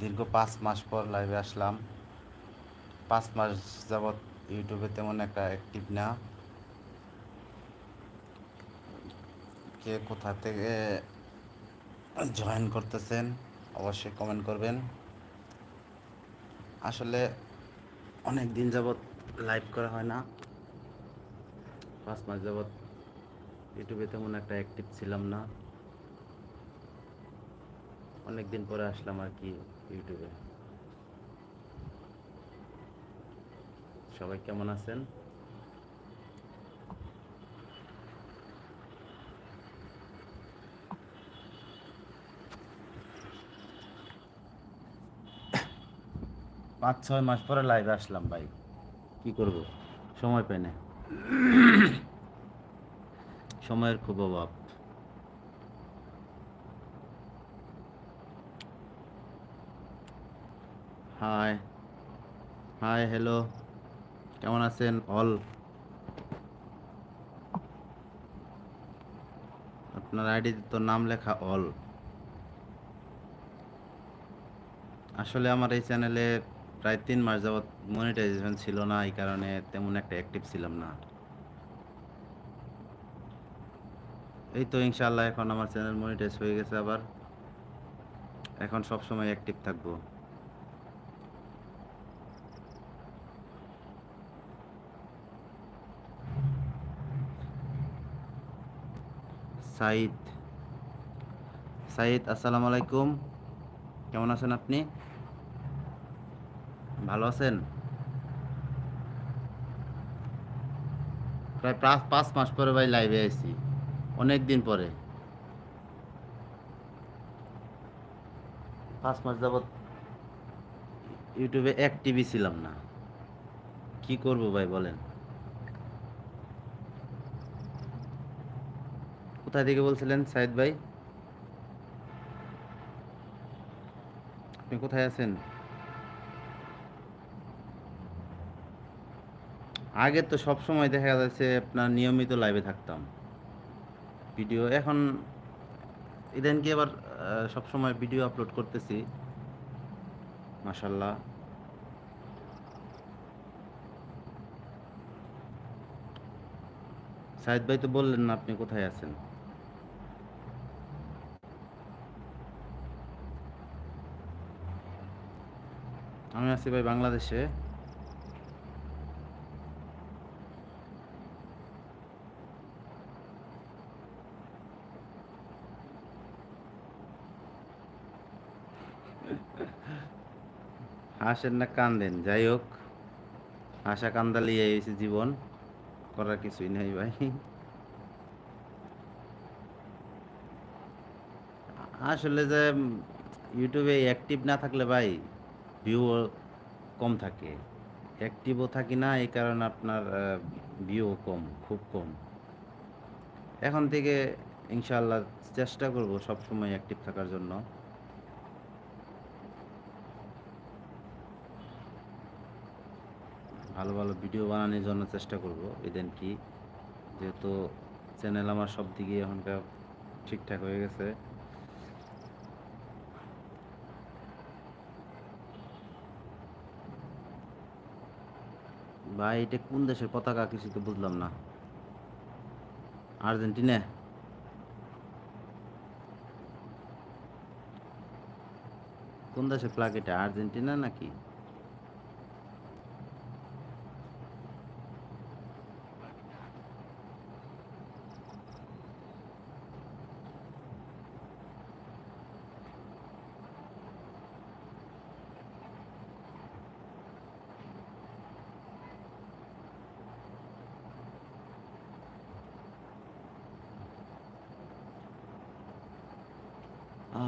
দীর্ঘ পাঁচ মাস পর লাইভে আসলাম। পাঁচ মাস যাবৎ ইউটিউবে তেমন একটা অ্যাক্টিভ না। কে কোথা থেকে জয়েন করতেছেন, অবশ্যই কমেন্ট করবেন। আসলে অনেক দিন যাবৎ লাইভ করা হয় না। পাঁচ মাস যাবৎ ইউটিউবে তেমন একটা অ্যাক্টিভ ছিলাম না। অনেক দিন পরে আসলাম আর কি। ইউটিউবে। সবাই কেমন আছেন? পাঁচ ছয় মাস পরে লাইভে আসলাম ভাই। কি করব? সময় পাই না। সময়ের খুব অভাব। হাই হাই হ্যালো কেমন আছেন অল আপনার আইডি তো নাম লেখা অল আসলে আমার এই চ্যানেলে প্রায় তিন মাস যাবৎ মনিটাইজেশন ছিল না, এই কারণে তেমন একটা অ্যাক্টিভ ছিলাম না। এই তো ইনশাআল্লাহ এখন আমার চ্যানেল মনিটাইজ হয়ে গেছে আবার। এখন সব সময় অ্যাক্টিভ থাকব। সাইদ। সাইদ, আসসালামু আলাইকুম। কেমন আছেন আপনি? ভালো আছেন? প্রায় পাঁচ পাঁচ মাস পরে ভাই লাইভে আইছি। অনেক দিন পরে। পাঁচ মাস যাবৎ ইউটিউবে অ্যাক্টিভই ছিলাম না। কি করব ভাই বলেন? কোথায় থেকে বলছিলেন? সাইদ ভাই। আপনি কোথায় আছেন? আগে তো সব সময় দেখা যাচ্ছে আপনার নিয়মিত লাইভে থাকতাম। ভিডিও এখন ইদান কি আবার সব সময় ভিডিও আপলোড করতেছি। মাশাল্লাহ সাইদ ভাই তো বললেন না আপনি কোথায় আছেন? আমি আছি ভাই বাংলাদেশে। হাসেন না কান্দেন, যাই হোক। হাসা কান্দালি এসে জীবন, করার কিছুই নেই ভাই। আসলে যে ইউটিউবে অ্যাক্টিভ না থাকলে ভাই ভিউ কম থাকে। অ্যাক্টিভও থাকি না, এই কারণে আপনার ভিউ কম, খুব কম। এখন থেকে ইনশাল্লাহ চেষ্টা করব সব সময় অ্যাক্টিভ থাকার জন্য। ভালো ভালো ভিডিও বানানোর জন্য চেষ্টা করব এদেন কি, যেহেতু চ্যানেল আমার সব দিকে এখনকার ঠিকঠাক হয়ে গেছে। ভাই, এটা কোন দেশের পতাকা কিছু তো বুঝলাম না। আর্জেন্টিনা? কোন দেশের ফ্ল্যাগ এটা, আর্জেন্টিনা নাকি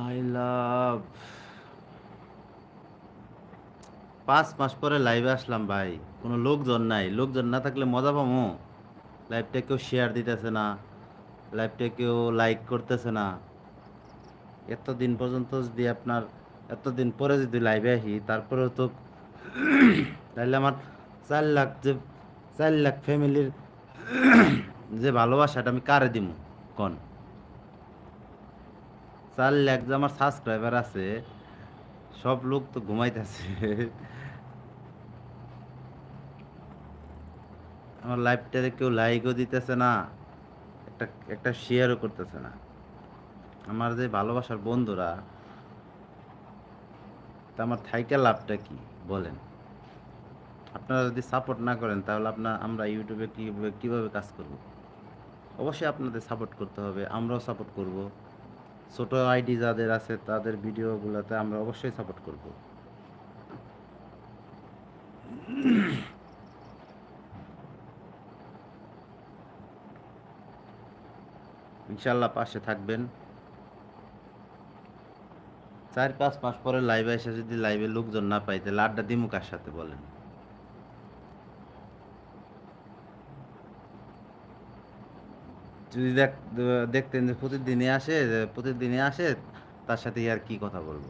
আই লাভ পাঁচ মাস পরে লাইভে আসলাম ভাই। কোনো লোকজন নাই। লোকজন না থাকলে মজা পাবো লাইভটা কেউ শেয়ার দিতেছে না। লাইভটা কেউ লাইক করতেছে না। এতদিন পর্যন্ত যদি আপনার এতদিন পরে যদি লাইভে আসি, তারপরেও তো তাহলে আমার চার লাখ যে চার লাখ ফ্যামিলির যে ভালোবাসাটা আমি কারে দিব কন? চার লাখ যে আমার সাবস্ক্রাইবার আছে, সব লোক তো ঘুমাইতেছে। আমার লাইভটাতে কেউ লাইকও দিতেছে না, একটা একটা শেয়ারও করতেছে না। আমার যে ভালোবাসার বন্ধুরা, তা আমার থাইকা লাভটা কি? বলেন। আপনারা যদি সাপোর্ট না করেন, তাহলে আপনার, আমরা ইউটিউবে কীভাবে কীভাবে কাজ করব? অবশ্যই আপনাদের সাপোর্ট করতে হবে, আমরাও সাপোর্ট করব। ছোট আইডি যাদের আছে, তাদের ভিডিওগুলোতে আমরা অবশ্যই সাপোর্ট করব। ইনশাল্লাহ পাশে থাকবেন। চার পাঁচ মাস পরে লাইভে এসে যদি লাইভে লোকজন না পাই তাহলে আড্ডা দিমু কার সাথে বলেন? যদি দেখ দেখতেন যে প্রতিদিনই আসে, যে প্রতিদিনই আসে, তার সাথে আর কি কথা বলব?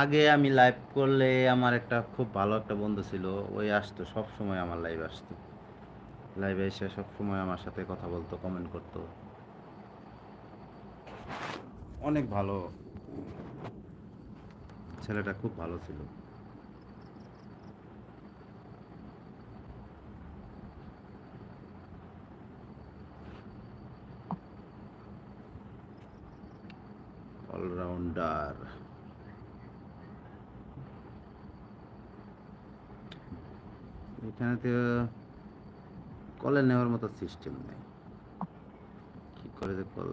আগে আমি লাইভ করলে আমার একটা খুব ভালো একটা বন্ধু ছিল, ওই আসতো সব সময় আমার লাইভ আসতো। লাইভে এসে সব সময় আমার সাথে কথা বলতো কমেন্ট করতো। অনেক ভালো ছেলেটা খুব ভালো ছিল। অলরাউন্ডার এখানে তো কলে নেওয়ার মতো সিস্টেম নেই। কি করে যে কল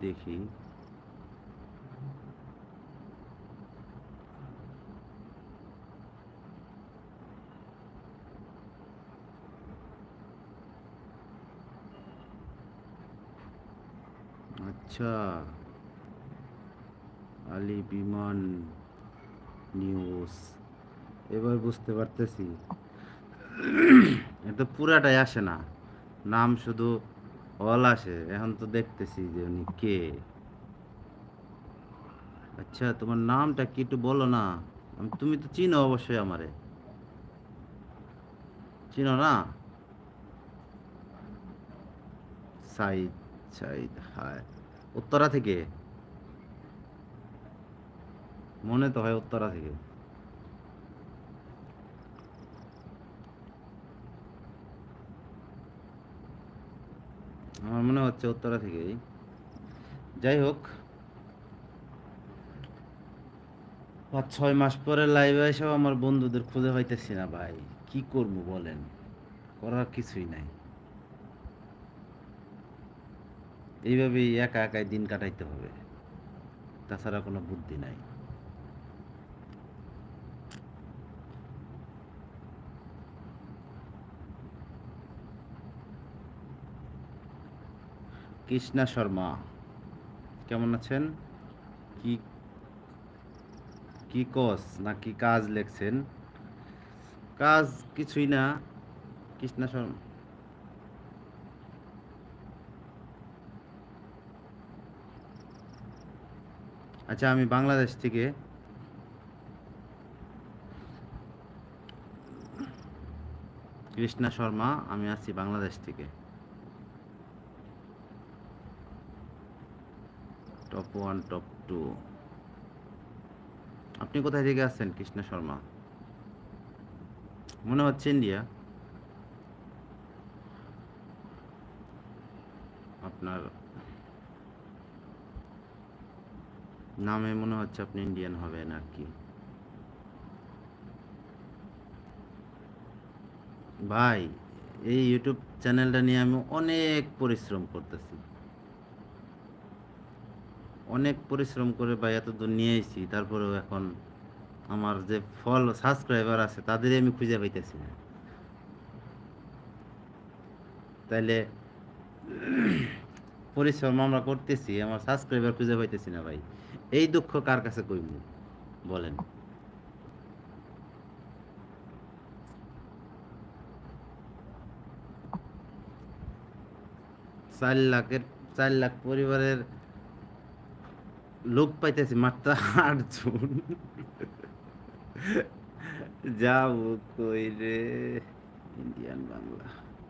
দেখি। আচ্ছা। আলী বিমান নিউজ এবার বুঝতে পারতেছি। এটা পুরাটাই আসে না। নাম শুধু অল আসে। এখন তো দেখতেছি যে উনি কে। আচ্ছা তোমার নামটা কি একটু বলো না। তুমি তো চিনো অবশ্যই আমারে। চিনো না? সাইদ সাইদ, হায়। উত্তরা থেকে? মনে তো হয় উত্তরা থেকে। আমার মনে হচ্ছে উত্তরা থেকেই। যাই হোক, পাঁচ ছয় মাস পরে লাইভে এসেও আমার বন্ধুদের খুঁজে পাইতেছি না ভাই। কি করব বলেন? করার কিছুই নাই। এইভাবেই একা একাই দিন কাটাইতে হবে। তাছাড়া কোনো বুদ্ধি নাই। কৃষ্ণা শর্মা। কেমন আছেন? কি কি কস না কি কাজ লেখছেন? কাজ কিছুই না। কৃষ্ণা শর্মা। আচ্ছা আমি বাংলাদেশ থেকে। কৃষ্ণা শর্মা, আমি আছি বাংলাদেশ থেকে। Top one, top two. আপনি কোথায় থেকে আসছেন, কৃষ্ণ শর্মা? মনে হচ্ছে ইন্ডিয়া। আপনার নামে মনে হচ্ছে আপনি ইন্ডিয়ান হবেন আর কি। ভাই, এই ইউটিউব চ্যানেলটা নিয়ে আমি অনেক পরিশ্রম করতেছি। অনেক পরিশ্রম করে ভাই এত দূর নিয়ে এসেছি তারপরেও এখন আমার যে ফল সাবস্ক্রাইবার আছে, তাদেরই আমি খুঁজে পাইতেছি না। তাইলে পরিশ্রম আমরা করতেছি, আমার সাবস্ক্রাইবার খুঁজে পাইতেছি না ভাই। এই দুঃখ কার কাছে কইব বলেন। চার লাখের, চার লাখ পরিবারের লোক পাইতেছি, মাত্র আটজন। যাও কই রে? ইন্ডিয়ান বাংলা,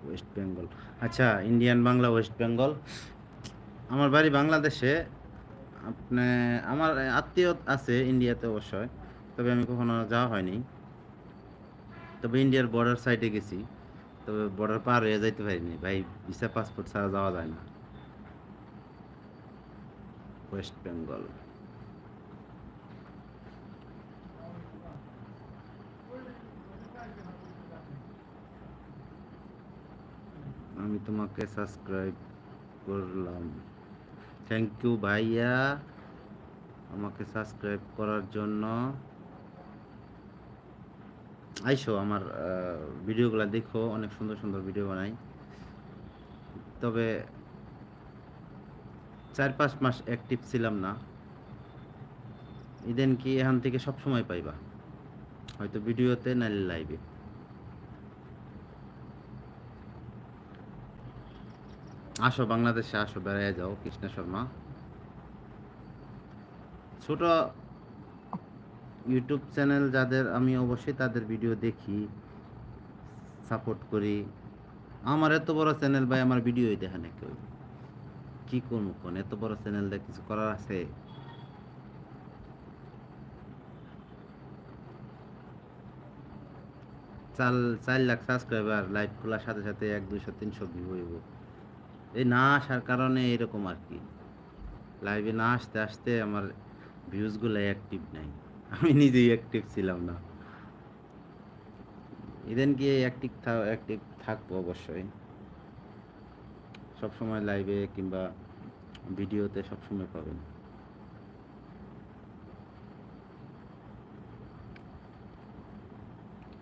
ওয়েস্ট বেঙ্গল। আচ্ছা ইন্ডিয়ান বাংলা, ওয়েস্ট বেঙ্গল। আমার বাড়ি বাংলাদেশে। আপনি, আমার আত্মীয় আছে ইন্ডিয়াতে অবশ্যই, তবে আমি কখনো যাওয়া হয়নি। তবে ইন্ডিয়ার বর্ডার সাইডে গেছি। তবে বর্ডার পার হয়ে যাইতে পারিনি। ভাই ভিসা পাসপোর্ট ছাড়া যাওয়া যায় না। ওয়েস্ট বেঙ্গল আমি তোমাকে সাবস্ক্রাইব করলাম। থ্যাংক ইউ ভাইয়া। আমাকে সাবস্ক্রাইব করার জন্য। আইসো, আমার ভিডিওগুলো দেখো। অনেক সুন্দর সুন্দর ভিডিও বানাই। তবে চার পাঁচ মাস অ্যাক্টিভ ছিলাম না। ইদেন কি এখান থেকে সব সময় পাইবা। হয়তো ভিডিওতে নাইলে লাইভে আসো বাংলাদেশে, আসো বেড়ায় যাও, কৃষ্ণা শর্মা। ছোট ইউটিউব চ্যানেল যাদের আমি অবশ্যই তাদের ভিডিও দেখি সাপোর্ট করি। আমার এত বড় চ্যানেল ভাই, আমার ভিডিওই দেখে না কেউ। কি করব কোন? এত বড় চ্যানেল দেখ কিছু করার আছে? চাল, চার লাখ সাবস্ক্রাইবার লাইভ খোলার সাথে সাথে এক, দুইশো, তিনশো ভিউ হইব। এই না আসার কারণে এরকম আর কি। লাইভে না আসতে আসতে আমার ভিউজগুলো অ্যাক্টিভ নাই। আমি নিজেই অ্যাক্টিভ ছিলাম না। ইদেন গিয়ে অ্যাক্টিভ অ্যাক্টিভ থাকব অবশ্যই। সবসময় লাইভে কিংবা ভিডিওতে সবসময় পাবেন।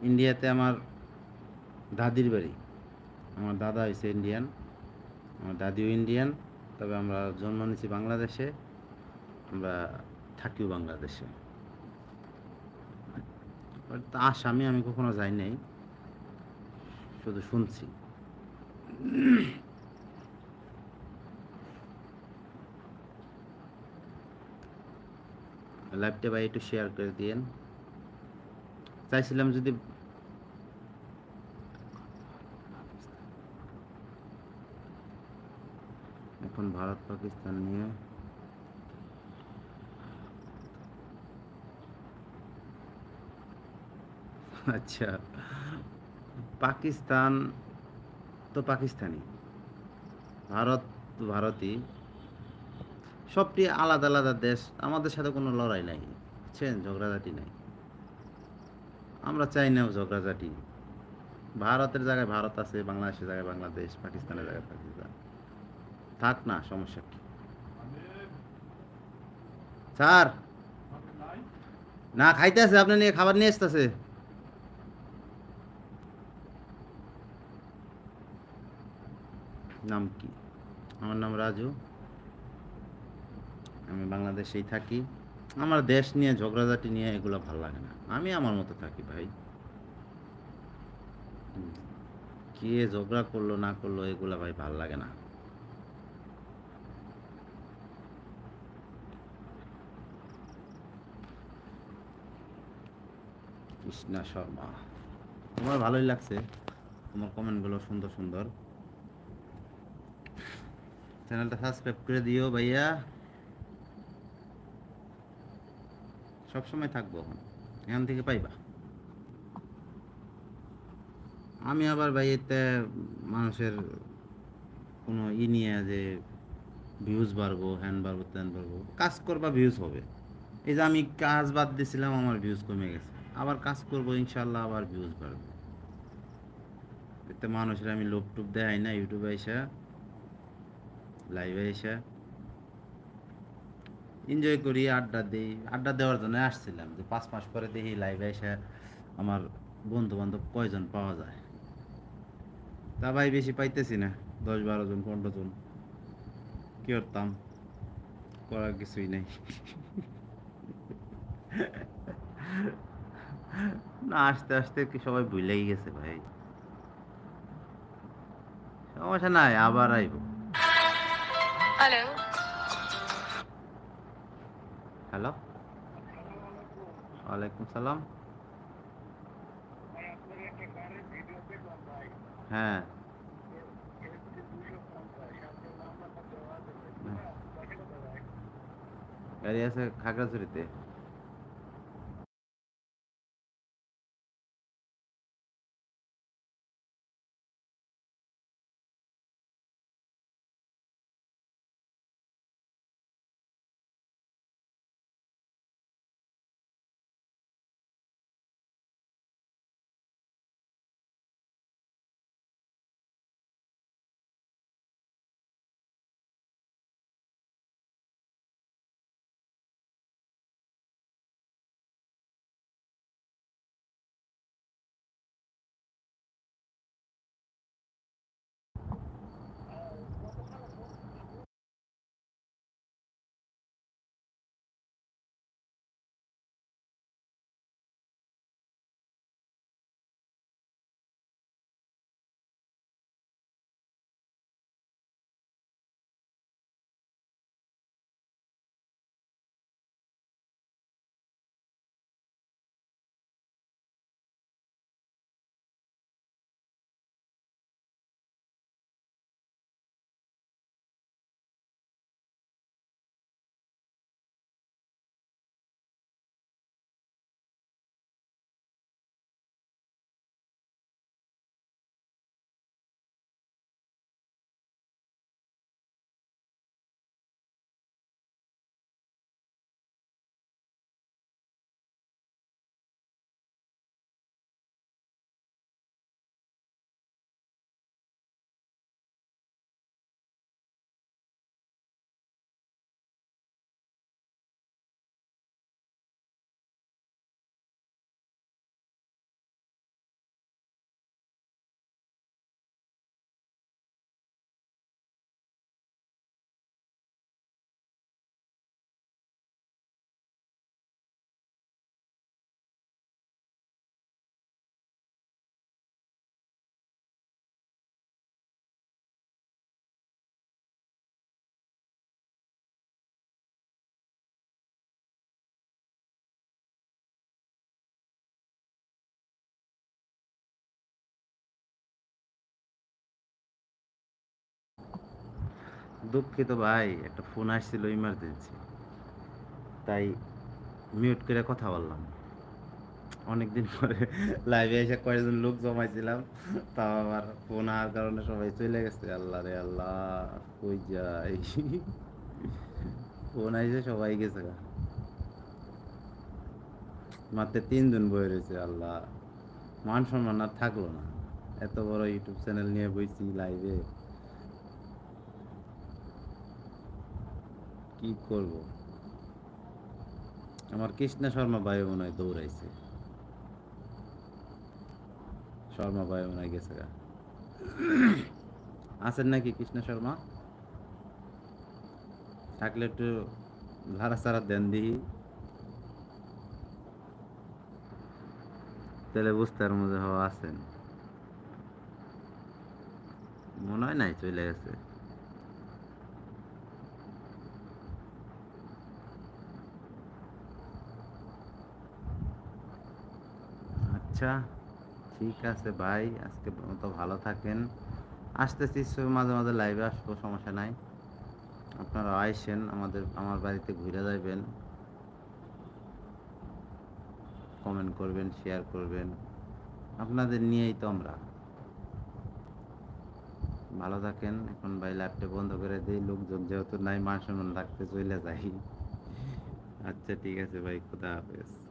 ইন্ডিয়াতে আমার দাদির বাড়ি। আমার দাদা হয়েছে ইন্ডিয়ান আমার দাদিও ইন্ডিয়ান তবে আমরা জন্ম নিয়েছি বাংলাদেশে, আমরা থাকিও বাংলাদেশে। তা আসামে আমি কখনো যাই নাই, শুধু শুনছি। লাইভটা ভাই একটু শেয়ার করে দিয়েন। চাইছিলাম যদি এখন ভারত, পাকিস্তান নিয়ে আচ্ছা পাকিস্তান তো পাকিস্তানি, ভারত তো ভারতই। সবটি আলাদা আলাদা দেশ, আমাদের সাথে কোনো লড়াই নাই, বুঝছেন? ঝগড়াঝাটি নাই। আমরা চাই নাও ঝগড়াঝাটি। ভারতের জায়গায় ভারত আছে, বাংলাদেশের জায়গায় বাংলাদেশ, পাকিস্তানের জায়গায় পাকিস্তান। থাক না, সমস্যা কি? স্যার! না খাইতে আছে আপনি নিয়ে খাবার নিয়ে আসতেছে। নাম কি? আমার নাম রাজু। আমি বাংলাদেশেই থাকি। আমার দেশ নিয়ে, ঝগড়াঝাটি নিয়ে এগুলো ভালো লাগে না। আমি আমার মতো থাকি ভাই। কে ঝগড়া করল, না করল, এগুলো ভাই ভালো লাগে না। কৃষ্ণা শর্মা। তোমার ভালোই লাগছে। তোমার কমেন্টগুলো সুন্দর সুন্দর। চ্যানেলটা সাবস্ক্রাইব করে দিও ভাইয়া। সবসময় থাকব এখন। এখান থেকে পাইবা। আমি আবার ভাই এতে মানুষের কোনো ই নিয়ে যে ভিউজ বাড়বো হ্যান বাড়বো, ত্যান বাড়বো, কাজ করবা ভিউজ হবে। এই যে আমি কাজ বাদ দিয়েছিলাম আমার ভিউজ কমে গেছে। আবার কাজ করব ইনশাল্লাহ আবার ভিউজ বাড়বে। এতে মানুষের আমি লোভ টুপ দেয় না ইউটিউবে এসে লাইভে এসে এনজয় করি, আড্ডা দিই। আড্ডা দেওয়ার জন্য আসছিলাম যে পাঁচ মাস পরে দেখি লাইভে এসে আমার বন্ধু বান্ধব কয়জন পাওয়া যায়? তা ভাই বেশি পাইতেছি না, দশ বারো জন, পনেরো জন। কি করতাম? করার কিছুই নেই। না, আস্তে আস্তে কি সবাই ভুলেই গেছে ভাই। সমস্যা নাই, আবার আইব। Hello hello. ওয়ালাইকুম সালাম। হ্যাঁ। গাড়ি আছে খাগড়াছড়িতে। দুঃখিত ভাই, একটা ফোন আসছিল ইমার্জেন্সি তাই মিউট করে কথা বললাম। অনেকদিন পরে লাইভে এসে কয়েকজন লোক জমাইছিলাম, তাও আবার ফোন আসার কারণে সবাই চলে গেছে। আল্লাহ রে আল্লাহ, কই যাই? ফোন আইসে সবাই গেছে। মাত্র তিনজন বয়ে রয়েছে, আল্লাহ। মান সম্মান আর থাকল না। এত বড় ইউটিউব চ্যানেল নিয়ে বইছি লাইভে কি করব? আমার কৃষ্ণা শর্মা ভাই মনে হয় দৌড়াইছে। শর্মা ভাই মনে হয় গেছে আছেন নাকি কৃষ্ণা শর্মা? থাকলে একটু ভাড়া সারা দেন দিই তাহলে বুঝতে আর মধ্যে হওয়া আছেন। মনে হয় নাই চলে গেছে। আচ্ছা ঠিক আছে ভাই, আজকে মতো ভালো থাকেন। আসতেছি মাঝে মাঝে লাইভে আসব, সমস্যা নাই। আপনারা আইসেন, আমাদের, আমার বাড়িতে ঘুরে যাবেন কমেন্ট করবেন শেয়ার করবেন। আপনাদের নিয়েই তো আমরা। ভালো থাকেন, এখন ভাই ল্যাপটপ বন্ধ করে দিই, লোকজন যেহেতু নাই মান সম্মান রাখতে চলে যাই। আচ্ছা ঠিক আছে ভাই, খুদা হাফেজ।